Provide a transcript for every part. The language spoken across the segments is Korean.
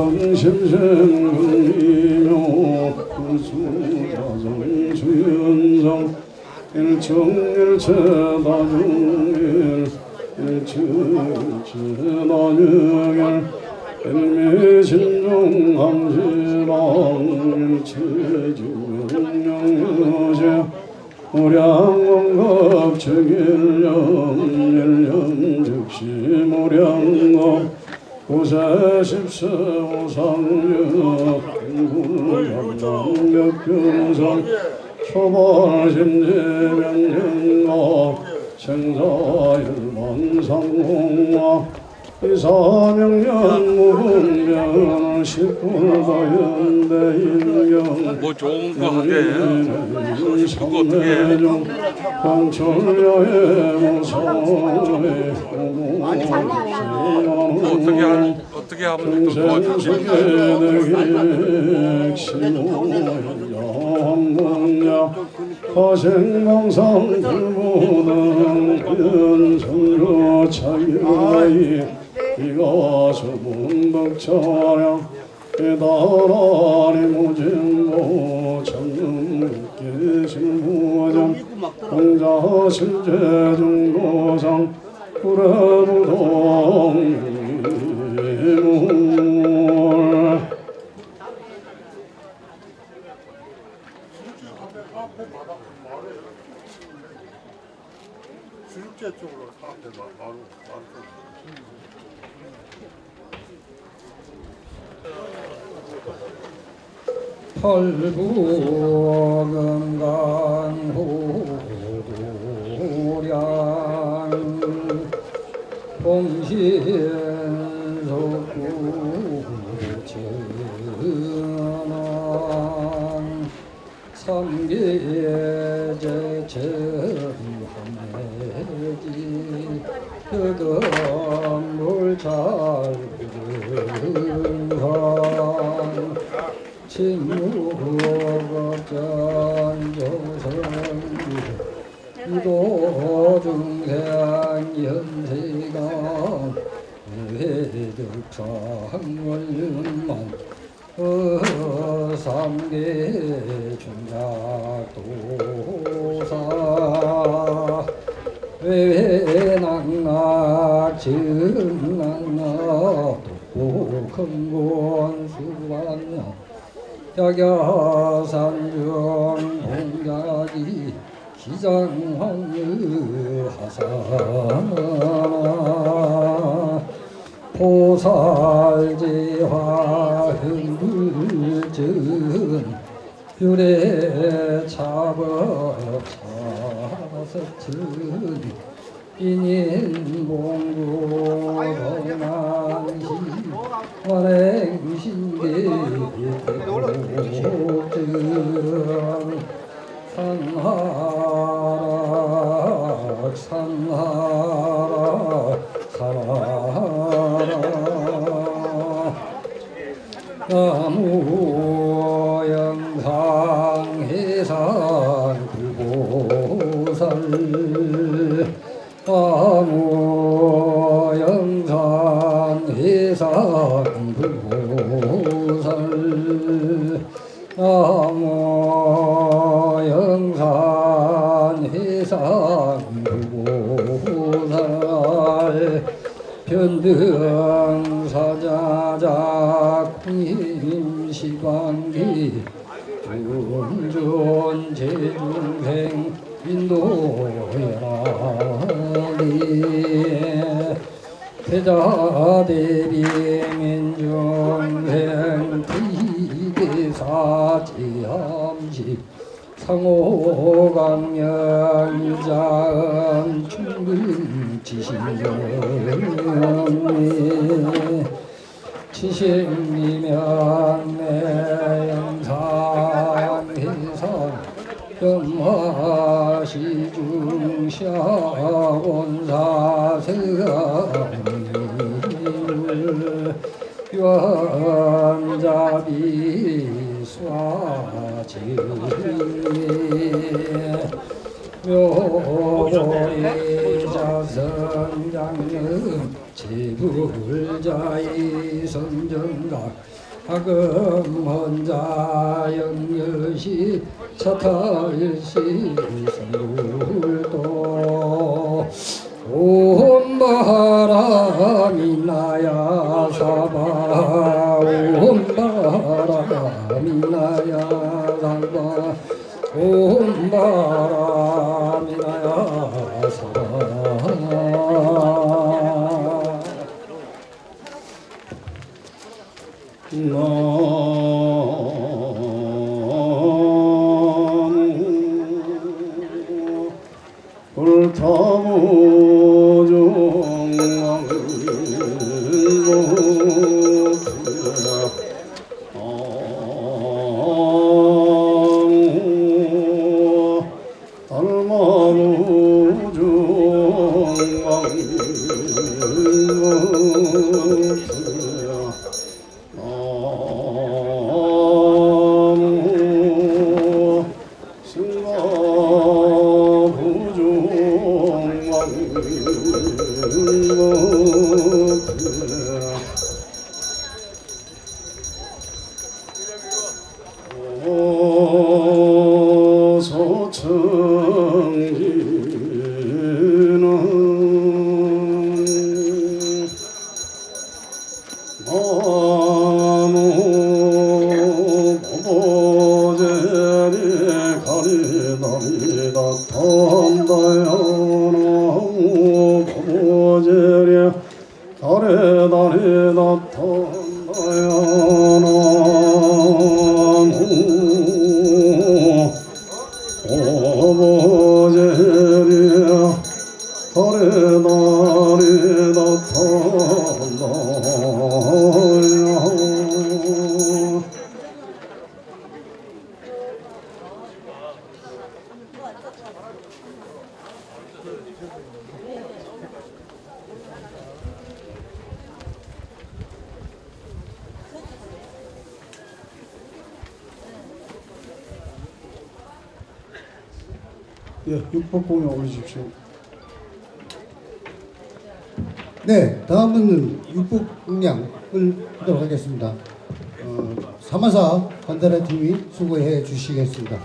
수자성 주연성 일청일체다중일 일체체다중일 일미신중함시방 일체주명영여제 무량원급측일령 구세십세오상력 공구장남격균성 초벌심지명령업 생사일만상공화 이사명령무분명 십불보연대인경. 뭐 좋은 거 하게 그거 어떻게 해? 강철여의 무서워의 뭐 어떻게 하, 어떻게 하면 또 도와줄지 화생방상 불무능 변성조 차이의 이 가서 문덕차량 대단하리 무진모 장릉께 실무정 공자 실제 중도상 구레부동 물 주육제 쪽으로 사람들 막 바로 바로 펄부건강호도량 봉신 도중생 현세가 회득상원만 어삼계 중작도사. 외낭락 증낭락 독보건곤 수반야 야가산중 공자기 기장황유 하사나 보살지화 흥불증 유래 차법 차석증 인인봉구 범안시 완행신계 대곡증 산하락 산하락 산하락 상호강령 유자음 충근 지신경리 지심이면 내 영상 해선 염화시 중샤 원사세을 연자비 수화지 묘보리 자선장님 지불자의 선정각 하금 헌자 영여시 사탈시 선불도 온 바람이 나야 사바 온 바람이 나야 육법공에 올리십시오. 네, 다음은 육북공양을 하도록 하겠습니다. 어, 사마사 간다라 팀이 수고해 주시겠습니다.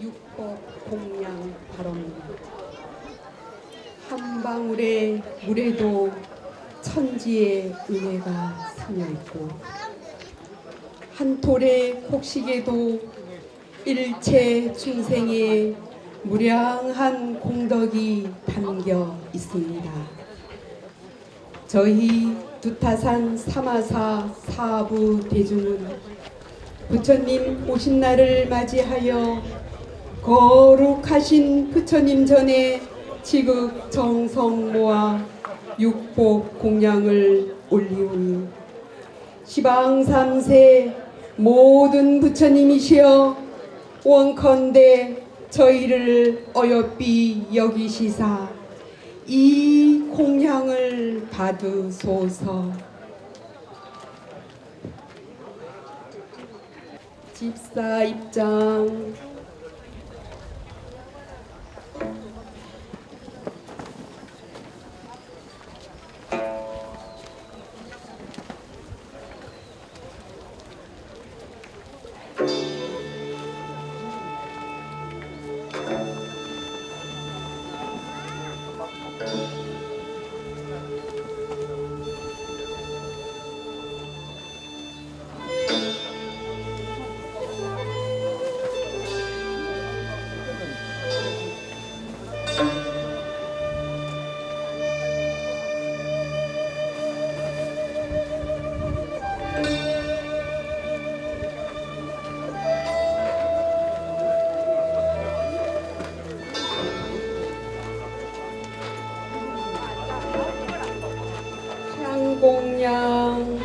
육법 공양 발언입니다. 한 방울의 물에도 천지의 은혜가 스며 있고 한 톨의 곡식에도 일체 중생의 무량한 공덕이 담겨 있습니다. 저희 두타산 사마사 사부 대중은 부처님 오신 날을 맞이하여 거룩하신 부처님 전에 지극 정성 모아 육복 공양을 올리오니 시방 삼세 모든 부처님이시여 원컨대 저희를 어여삐 여기시사 이 공양을 받으소서. 집사 입장 향공양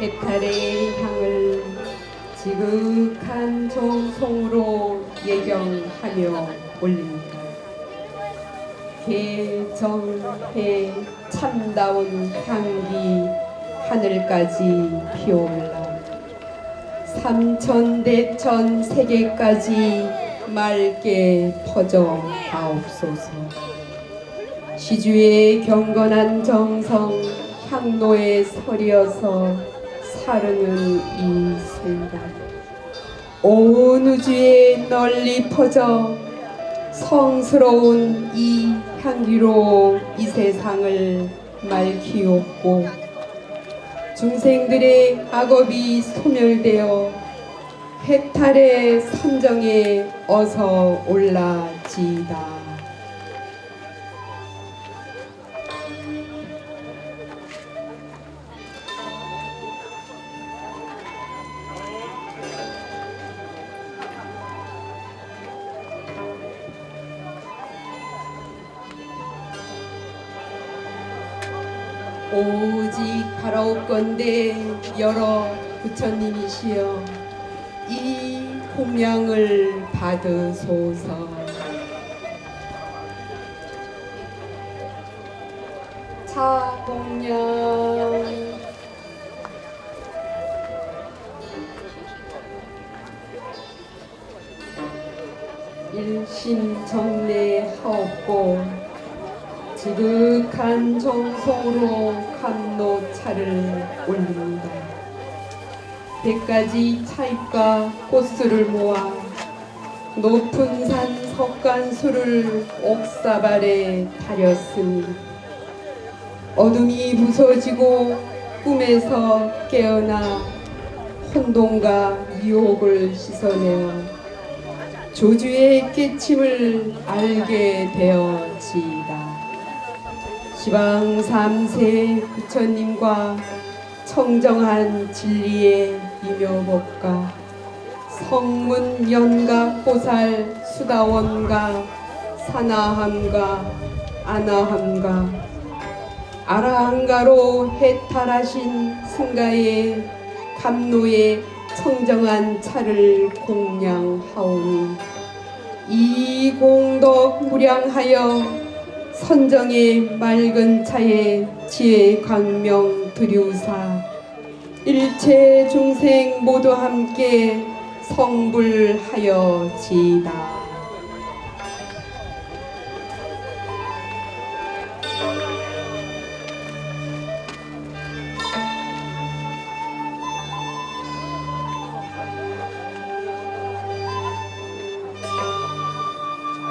해탈의 향을 지극한 정성으로 예경하며 올립니다. 개정해 참다운 향기 하늘까지 피어올라 삼천대천 세계까지 맑게 퍼져 가옵소서 시주의 경건한 정성 향로에 서리어서 사르는 이 순간 온 우주에 널리 퍼져 성스러운 이 향기로 이 세상을 맑히옵고 중생들의 악업이 소멸되어 해탈의 선정에 어서 올라지이다. 바라옵건대 여러 부처님이시여 이 공양을 받으소서. 차 공양. 일심정례하옵고 지극한 정성으로 감노 차를 올립니다. 백가지 차잎과 꽃술을 모아 높은 산 석간수를 옥사발에 다렸습니다. 어둠이 부서지고 꿈에서 깨어나 혼돈과 유혹을 씻어내어 조주의 깨침을 알게 되어지 시방 삼세 부처님과 청정한 진리의 이묘법과 성문 연각 보살 수다원과 사나함과 아나함과 아라한가로 해탈하신 승가의 감노의 청정한 차를 공양하오니 이 공덕 무량하여 선정의 맑은 차에 지혜 광명 드리우사 일체 중생 모두 함께 성불하여지이다.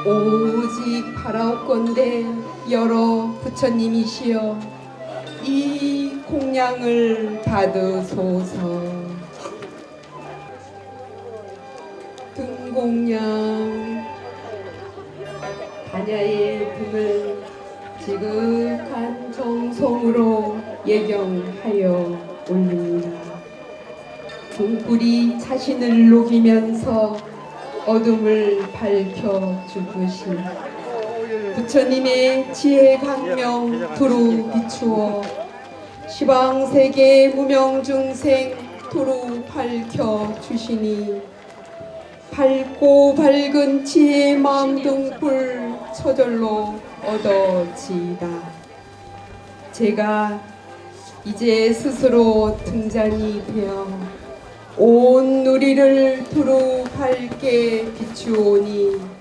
바라옵 건대 여러 부처님이시여 이 공양을 받으소서 등공양 반야의 등을 지극한 정성으로 예경하여 올립니다. 등불이 자신을 녹이면서 어둠을 밝혀 주듯이 부처님의 지혜 광명 두루 비추어 시방 세계 무명 중생 두루 밝혀 주시니 밝고 밝은 지혜 마음 등불 저절로 얻어지이다. 제가 이제 스스로 등잔이 되어 온 누리를 두루 밝게 비추오니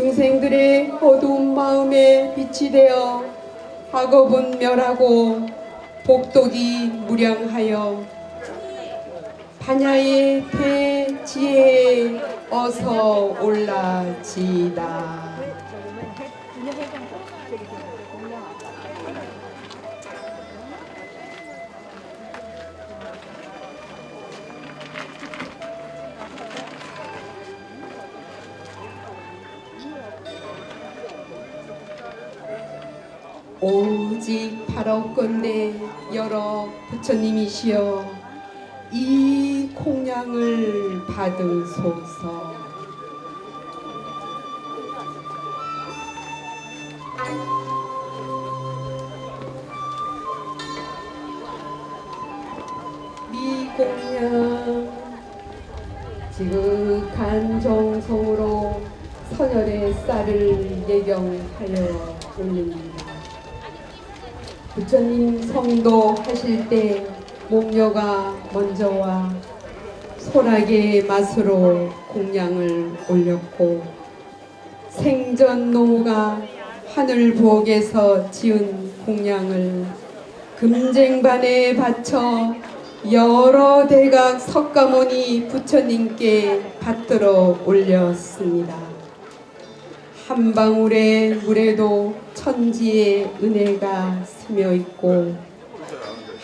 중생들의 어두운 마음에 빛이 되어 학업은 멸하고 복덕이 무량하여 반야의 대지혜에 어서 올라지이다. 오직 바라옵건대 여러 부처님이시여 이 공양을 받으소서 부처님 성도 하실 때 목녀가 먼저 와 소락의 맛으로 공양을 올렸고 생전 노무가 하늘 부엌에서 지은 공양을 금쟁반에 바쳐 여러 대각 석가모니 부처님께 받들어 올렸습니다. 한 방울의 물에도 천지의 은혜가 스며 있고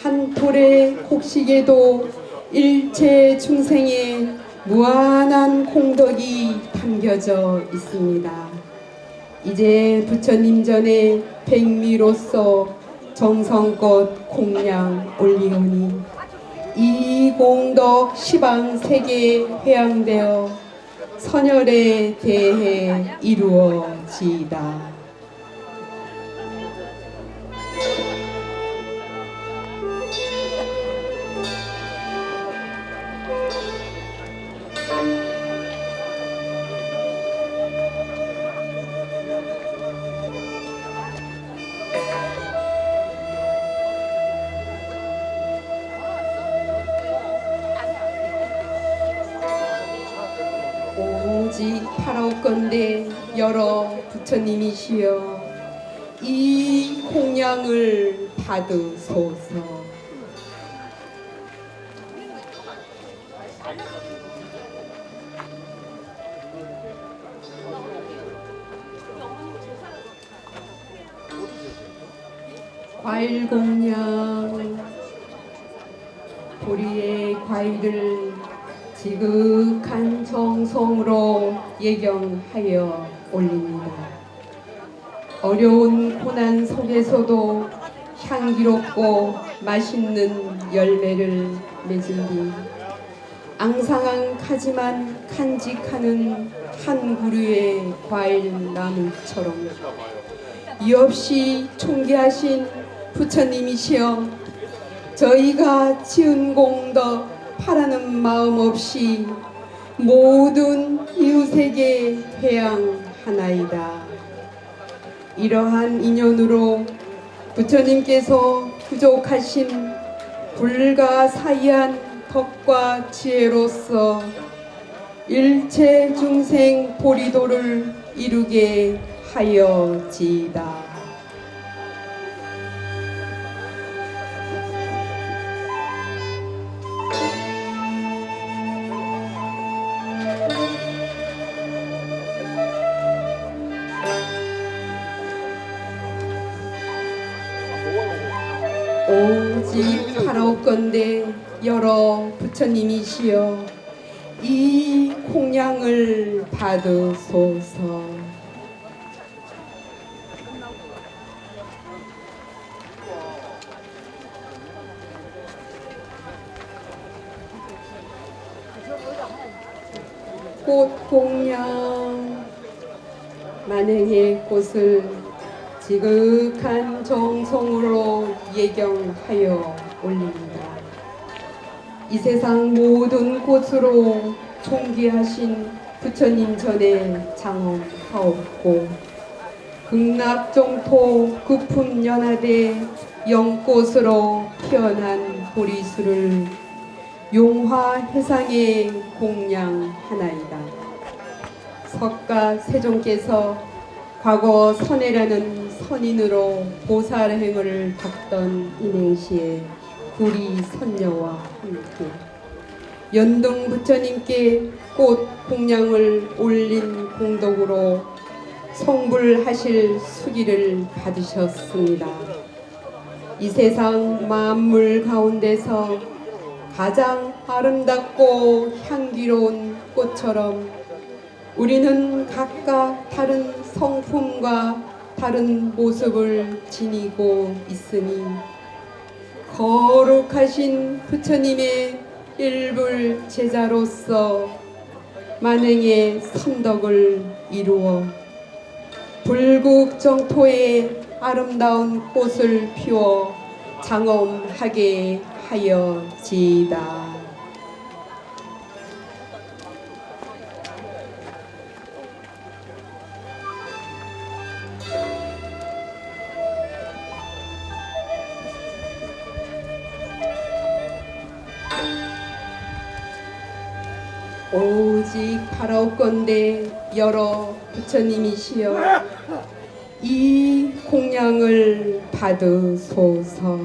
한 톨의 곡식에도 일체 중생의 무한한 공덕이 담겨져 있습니다. 이제 부처님 전에 백미로서 정성껏 공양 올리오니 이 공덕 시방 세계에 회양되어 선열에 대해 이루어지이다. 오직 파라오건대 여러 부처님이시여 이 공양을 받으소서. 과일 공양 보리의 과일을 지극한 정성으로 예경하여 올립니다. 어려운 고난 속에서도 향기롭고 맛있는 열매를 맺은 뒤 앙상앙하지만 간직하는 한 그루의 과일 나무처럼 이 없이 총계하신 부처님이시여 저희가 지은 공덕 바라는 마음 없이 모든 이웃에게 회양하나이다. 이러한 인연으로 부처님께서 부족하신 불가사의한 덕과 지혜로서 일체 중생 보리도를 이루게 하여지이다. 건대 여러 부처님이시여 이 공양을 받으소서. 꽃 공양 만행의 꽃을 지극한 정성으로 예경하여 올립니다. 이 세상 모든 곳으로 총기하신 부처님 전에 장엄하옵고 극락정토 급품연화대 영꽃으로 피어난 보리수를 용화해상에 공양하나이다. 석가 세종께서 과거 선해라는 선인으로 보살행을 닦던 인행시에 구리 선녀와 함께 연동 부처님께 꽃 공양을 올린 공덕으로 성불하실 수기를 받으셨습니다. 이 세상 만물 가운데서 가장 아름답고 향기로운 꽃처럼 우리는 각각 다른 성품과 다른 모습을 지니고 있으니 거룩하신 부처님의 일불 제자로서 만행의 선덕을 이루어 불국 정토에 아름다운 꽃을 피워 장엄하게 하여지이다. 오직 바라옵건대 여러 부처님이시여 이 공양을 받으소서.